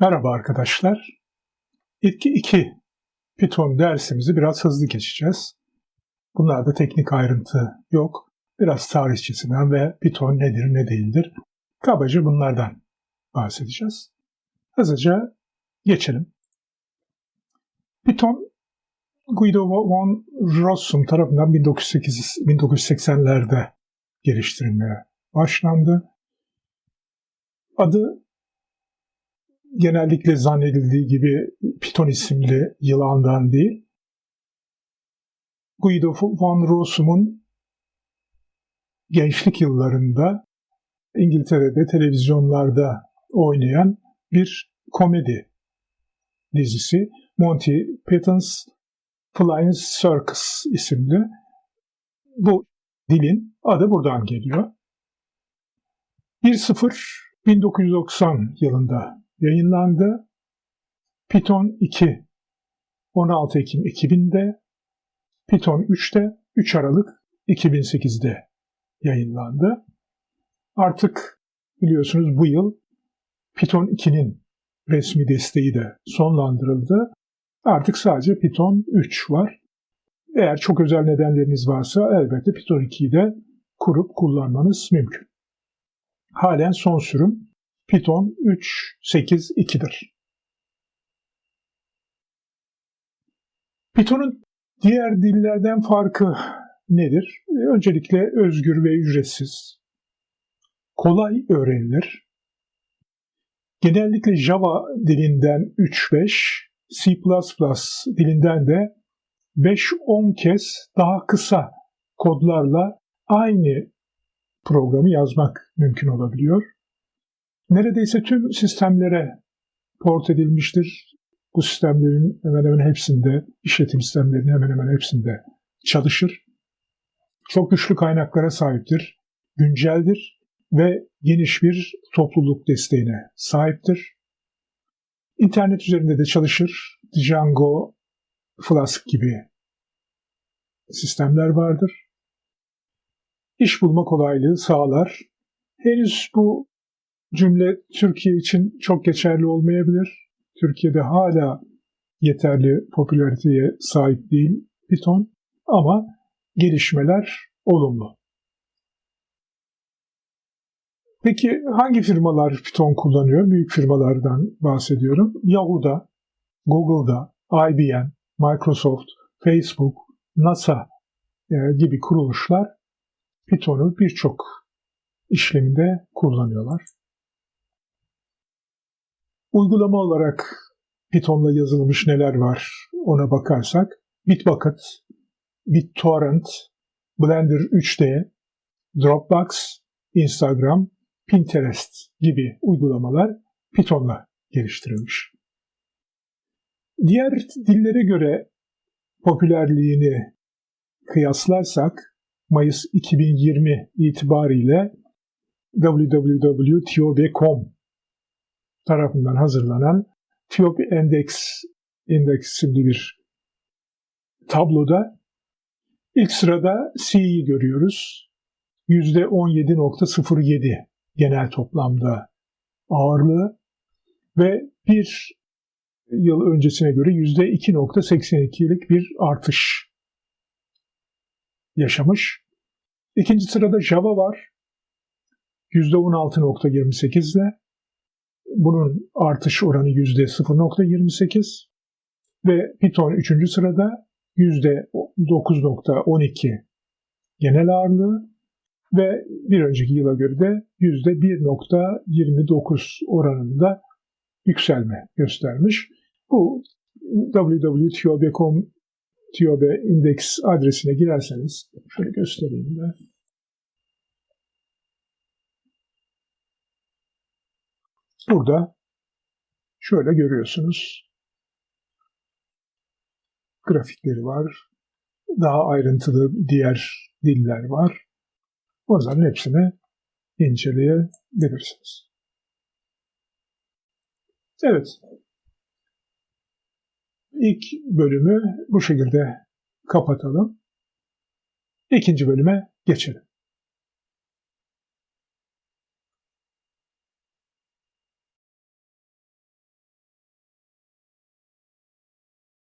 Merhaba arkadaşlar. İlk iki Python dersimizi biraz hızlı geçeceğiz. Bunlarda teknik ayrıntı yok. Biraz tarihçesinden ve Python nedir ne değildir. Kabaca bunlardan bahsedeceğiz. Hızlıca geçelim. Python Guido von Rossum tarafından 1908 1980'lerde geliştirilmeye başlandı. Adı genellikle zannedildiği gibi Python isimli yılandan değil, Guido von Rossum'un gençlik yıllarında İngiltere'de televizyonlarda oynayan bir komedi dizisi Monty Python's Flying Circus isimli. Bu dilin adı buradan geliyor. 1.0 1990 yılında yayınlandı. Python 2 16 Ekim 2000'de, Python 3'te 3 Aralık 2008'de yayınlandı. Artık biliyorsunuz bu yıl Python 2'nin resmi desteği de sonlandırıldı. Artık sadece Python 3 var. Eğer çok özel nedenleriniz varsa elbette Python 2'yi de kurup kullanmanız mümkün. Halen son sürüm Python 3.8.2'dir. Python'un diğer dillerden farkı nedir? Öncelikle özgür ve ücretsiz. Kolay öğrenilir. Genellikle Java dilinden 3-5, C++ dilinden de 5-10 kez daha kısa kodlarla aynı programı yazmak mümkün olabiliyor. Neredeyse tüm sistemlere port edilmiştir. Bu sistemlerin hemen hemen hepsinde, işletim sistemlerinin hemen hemen hepsinde çalışır. Çok güçlü kaynaklara sahiptir, günceldir ve geniş bir topluluk desteğine sahiptir. İnternet üzerinde de çalışır. Django, Flask gibi sistemler vardır. İş bulma kolaylığı sağlar. Henüz bu cümle Türkiye için çok geçerli olmayabilir. Türkiye'de hala yeterli popülariteye sahip değil Python ama gelişmeler olumlu. Peki hangi firmalar Python kullanıyor? Büyük firmalardan bahsediyorum. Yahoo'da, Google'da, IBM, Microsoft, Facebook, NASA e, gibi kuruluşlar Python'u birçok işleminde kullanıyorlar. Uygulama olarak Python'la yazılmış neler var ona bakarsak Bitbucket, BitTorrent, Blender 3D, Dropbox, Instagram, Pinterest gibi uygulamalar Python'la geliştirilmiş. Diğer dillere göre popülerliğini kıyaslarsak Mayıs 2020 itibariyle www.tiobe.com tarafından hazırlanan Tiobe Index, Index isimli bir tabloda ilk sırada C'yi görüyoruz. %17.07 genel toplamda ağırlığı ve bir yıl öncesine göre %2.82'lik bir artış yaşamış. İkinci sırada Java var. %16.28 ile bunun artış oranı %0.28 ve Python 3. sırada %9.12 genel ağırlığı ve bir önceki yıla göre de %1.29 oranında yükselme göstermiş. Bu www.tiobe.com Tiobe Index adresine girerseniz şöyle göstereyim de. Burada şöyle görüyorsunuz. Grafikleri var. Daha ayrıntılı diğer diller var. Onların hepsini inceleyebilirsiniz. Evet. İlk bölümü bu şekilde kapatalım. İkinci bölüme geçelim.